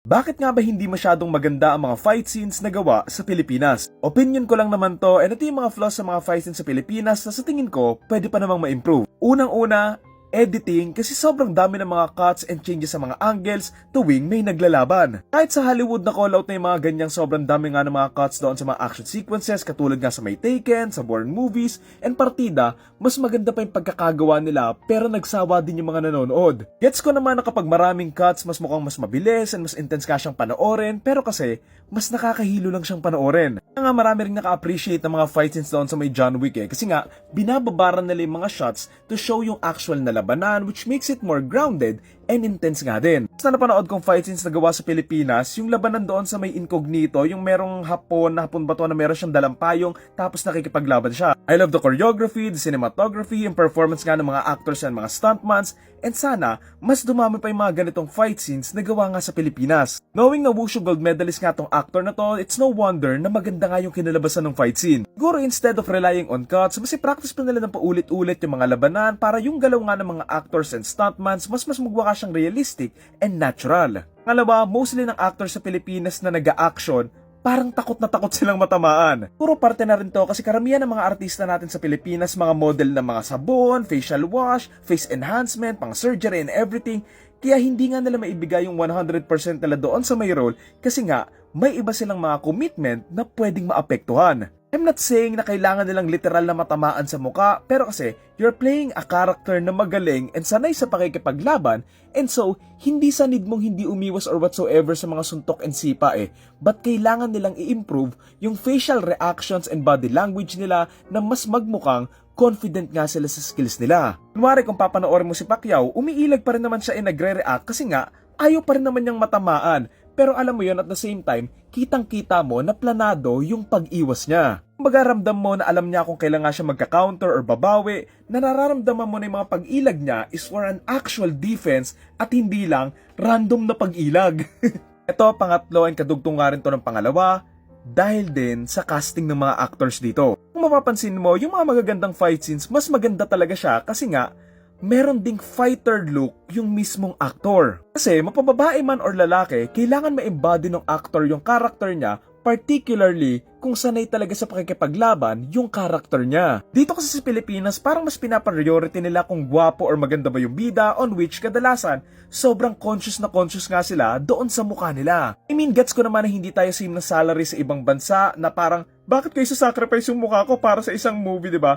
Bakit nga ba hindi masyadong maganda ang mga fight scenes na gawa sa Pilipinas? Opinion ko lang naman to and ito yung mga flaws sa mga fight scenes sa Pilipinas na sa tingin ko pwede pa namang ma-improve. Unang-una, editing kasi sobrang dami ng mga cuts and changes sa mga angles tuwing may naglalaban. Kahit sa Hollywood na call out na yung mga ganyang sobrang dami nga ng mga cuts doon sa mga action sequences katulad nga sa may Taken, sa Bourne movies, and partida, mas maganda pa yung pagkakagawa nila pero nagsawa din yung mga nanonood. Gets ko naman na kapag maraming cuts, mas mukhang mas mabilis and mas intense ka siyang panoorin pero kasi mas nakakahilo lang siyang panoorin. Kaya nga marami rin naka-appreciate ng mga fight scenes doon sa may John Wick eh kasi nga binababaran nila yung mga shots to show yung actual na labanan which makes it more grounded and intense nga din. Sa napanood kong fight scenes na gawa sa Pilipinas, yung labanan doon sa may incognito, yung merong hapon na hapon ba to na meron siyang dalampayong tapos nakikipaglaban siya. I love the choreography, the cinematography, yung performance nga ng mga actors and mga stuntmans, and sana mas dumami pa yung mga ganitong fight scenes na gawa nga sa Pilipinas. Knowing na Wushu gold medalist nga tong actor na to, it's no wonder na maganda nga yung kinalabasan ng fight scene. Siguro instead of relying on cuts, mas practice pa nila ng paulit-ulit yung mga labanan para yung galaw nga ng mga actors and stuntmans mas mas magwaka siyang realistic and natural. Pangalawa, mostly ng actors sa Pilipinas na nag-action parang takot na takot silang matamaan. Puro parte na rin to kasi karamihan ng mga artista natin sa Pilipinas, mga model ng mga sabon, facial wash, face enhancement, pang surgery and everything. Kaya hindi nga nila maibigay yung 100% nila doon sa may role kasi nga may iba silang mga commitment na pwedeng maapektuhan. I'm not saying na kailangan nilang literal na matamaan sa muka, pero kasi you're playing a character na magaling and sanay sa pakikipaglaban, and so hindi sa need mong hindi umiwas or whatsoever sa mga suntok and sipa eh, but kailangan nilang i-improve yung facial reactions and body language nila na mas magmukhang confident nga sila sa skills nila. Kunwari kung papanoorin mo si Pacquiao, umiilag pa rin naman siya and nagre-react kasi nga ayaw pa rin naman niyang matamaan. Pero alam mo yon at the same time, kitang-kita mo na planado yung pag-iwas niya. Kumbaga ramdam mo na alam niya kung kailan nga siya magka-counter or babawi, na nararamdaman mo na yung mga pag-ilag niya is for an actual defense at hindi lang random na pag-ilag. Ito, pangatlo, and kadugtong nga rin to ng pangalawa, dahil din sa casting ng mga actors dito. Kung mapapansin mo, yung mga magagandang fight scenes, mas maganda talaga siya kasi nga, meron ding fighter look yung mismong actor. Kasi mapababae man or lalaki, kailangan ma-embody ng actor yung character niya particularly kung sanay talaga sa pakikipaglaban yung karakter niya. Dito kasi sa Pilipinas, parang mas pinapriority nila kung gwapo or maganda ba yung bida on which kadalasan, sobrang conscious na conscious nga sila doon sa mukha nila. I mean, gets ko naman na hindi tayo same na salary sa ibang bansa na parang, bakit kayo sacrifice yung mukha ko para sa isang movie, di ba?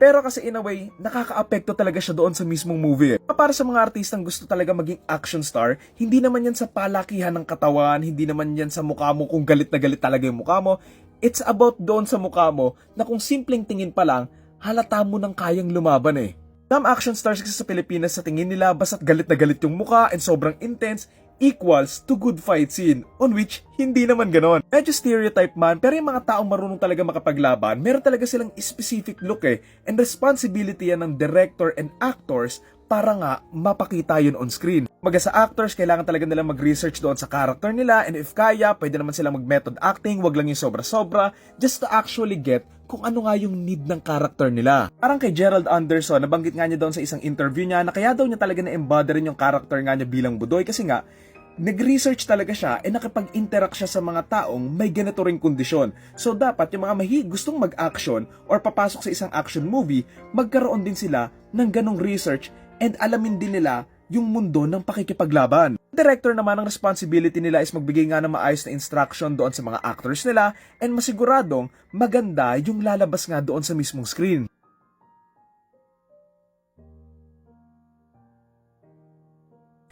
Pero kasi in a way, nakaka-apekto talaga siya doon sa mismong movie. Para sa mga artistang gusto talaga maging action star, hindi naman yan sa palakihan ng katawan, hindi naman yan sa mukha mo kung galit na galit talaga yung mukha mo. It's about doon sa mukha mo na kung simpleng tingin pa lang, halata mo nang kayang lumaban eh. Some action stars kasi sa Pilipinas sa tingin nila basta't galit na galit yung mukha and sobrang intense, equals to good fight scene, on which hindi naman ganon. Medyo stereotype man, pero yung mga taong marunong talaga makapaglaban, meron talaga silang specific look eh, and responsibility yan ng director and actors para nga mapakita yun on screen. Maga sa actors, kailangan talaga nila mag-research doon sa character nila and if kaya, pwede naman sila mag-method acting, wag lang yung sobra-sobra, just to actually get kung ano nga yung need ng character nila. Parang kay Gerald Anderson, nabanggit nga niya doon sa isang interview niya na kaya daw niya talaga na-embody yung character nga niya bilang budoy kasi nga, nag-research talaga siya and nakapag-interact siya sa mga taong may ganito ring kondisyon. So dapat yung mga mahi gustong mag-action or papasok sa isang action movie, magkaroon din sila ng ganong research and alamin din nila yung mundo ng pakikipaglaban. Director naman ang responsibility nila is magbigay nga ng maayos na instruction doon sa mga actors nila and masiguradong maganda yung lalabas nga doon sa mismong screen.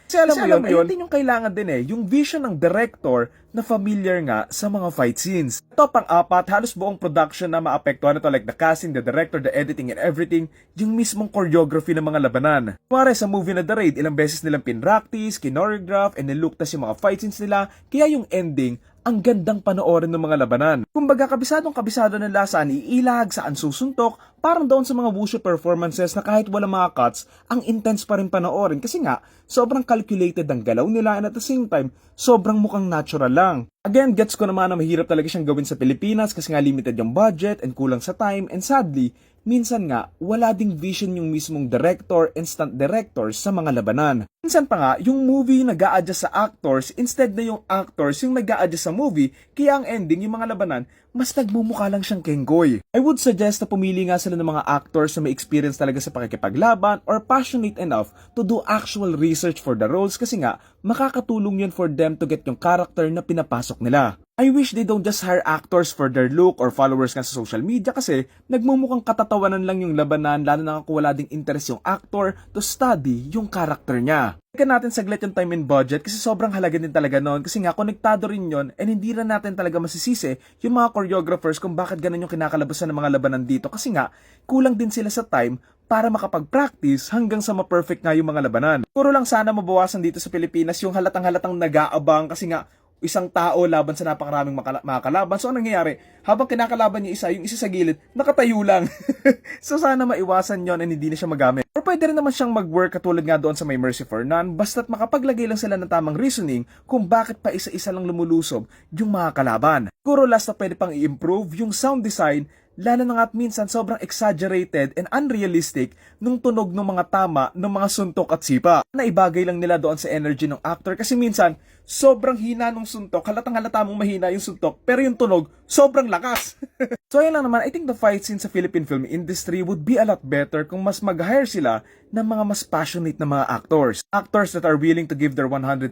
Kasi alam mo yun, din yung kailangan din eh, yung vision ng director na familiar nga sa mga fight scenes. Ito pang-apat, halos buong production na maapektuhan ito like the casting, the director, the editing and everything, yung mismong choreography ng mga labanan. Kuwari sa movie na The Raid, ilang beses nilang pinractice, kinoreograph, and niluktas yung mga fight scenes nila, kaya yung ending, ang gandang panoorin ng mga labanan. Kumbaga, kabisadong kabisado ng saan iilag, saan susuntok, parang doon sa mga wushu performances na kahit wala mga cuts, ang intense pa rin panoorin kasi nga, sobrang calculated ang galaw nila and at the same time, sobrang mukhang natural lang. Again, gets ko naman na mahirap talaga siyang gawin sa Pilipinas kasi nga limited yung budget and kulang sa time and sadly, minsan nga, wala ding vision yung mismong director and stunt director sa mga labanan. Minsan pa nga, yung movie nag adjust sa actors instead na yung actors yung nag adjust sa movie, kaya ang ending, yung mga labanan, mas nagmumukha lang siyang kenggoy. I would suggest na pumili nga sila ng mga actors na may experience talaga sa pakikipaglaban or passionate enough to do actual research for the roles kasi nga, makakatulong yun for them to get yung character na pinapasok nila. I wish they don't just hire actors for their look or followers nga sa social media kasi nagmumukhang katatawanan lang yung labanan lalo na kung wala ding interest yung actor to study yung character niya. Teka natin saglit yung time and budget kasi sobrang halaga din talaga noon kasi nga konektado rin yon and hindi rin natin talaga masisisi yung mga choreographers kung bakit ganun yung kinakalabasan ng mga labanan dito kasi nga kulang din sila sa time para makapag-practice hanggang sa ma-perfect nga yung mga labanan. Puro lang sana mabawasan dito sa Pilipinas yung halatang-halatang nag-aabang kasi nga isang tao laban sa napakaraming makala- mga kalaban. So, anong nangyayari? Habang kinakalaban niya isa, yung isa sa gilid, nakatayo lang. so, sana maiwasan yon and hindi na siya magamit. Or pwede rin naman siyang mag-work katulad nga doon sa may Mercy for None, basta't makapaglagay lang sila ng tamang reasoning kung bakit pa isa-isa lang lumulusob yung mga kalaban. Siguro last na pwede pang i-improve yung sound design lalo na nga't minsan sobrang exaggerated and unrealistic nung tunog ng mga tama ng mga suntok at sipa. Naibagay lang nila doon sa energy ng actor kasi minsan sobrang hina nung suntok, halatang halata mong mahina yung suntok, pero yung tunog sobrang lakas. so ayun lang naman, I think the fight scene sa Philippine film industry would be a lot better kung mas mag-hire sila ng mga mas passionate na mga actors. Actors that are willing to give their 100%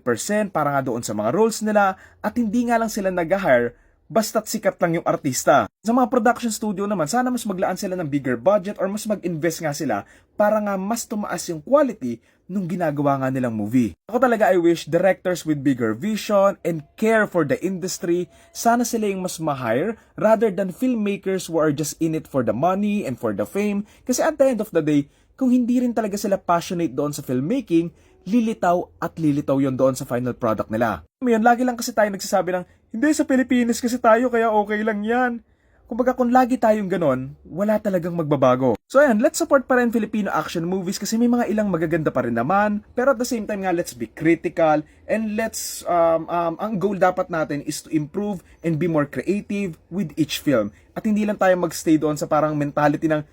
para nga doon sa mga roles nila at hindi nga lang sila nag-hire basta't sikat lang yung artista. Sa mga production studio naman, sana mas maglaan sila ng bigger budget or mas mag-invest nga sila para nga mas tumaas yung quality nung ginagawa nga nilang movie. Ako talaga I wish directors with bigger vision and care for the industry, sana sila yung mas ma-hire rather than filmmakers who are just in it for the money and for the fame. Kasi at the end of the day, kung hindi rin talaga sila passionate doon sa filmmaking, lilitaw at lilitaw yon doon sa final product nila. Ngayon, lagi lang kasi tayo nagsasabi ng, hindi sa Pilipinas kasi tayo kaya okay lang yan. Kumbaga kung lagi tayong ganon, wala talagang magbabago. So ayan, let's support pa rin Filipino action movies kasi may mga ilang magaganda pa rin naman. Pero at the same time nga, let's be critical and let's, um, um, ang goal dapat natin is to improve and be more creative with each film. At hindi lang tayo magstay doon sa parang mentality ng,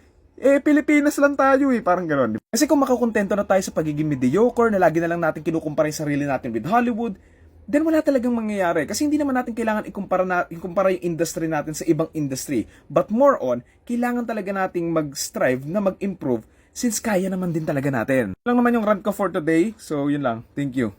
eh, Pilipinas lang tayo eh, parang gano'n. Kasi kung makakontento na tayo sa pagiging mediocre, na lagi na lang natin kinukumpara yung sarili natin with Hollywood, then wala talagang mangyayari. Kasi hindi naman natin kailangan ikumpara, na, ikumpara yung industry natin sa ibang industry. But more on, kailangan talaga nating mag-strive na mag-improve since kaya naman din talaga natin. Lang naman yung rant ko for today. So, yun lang. Thank you.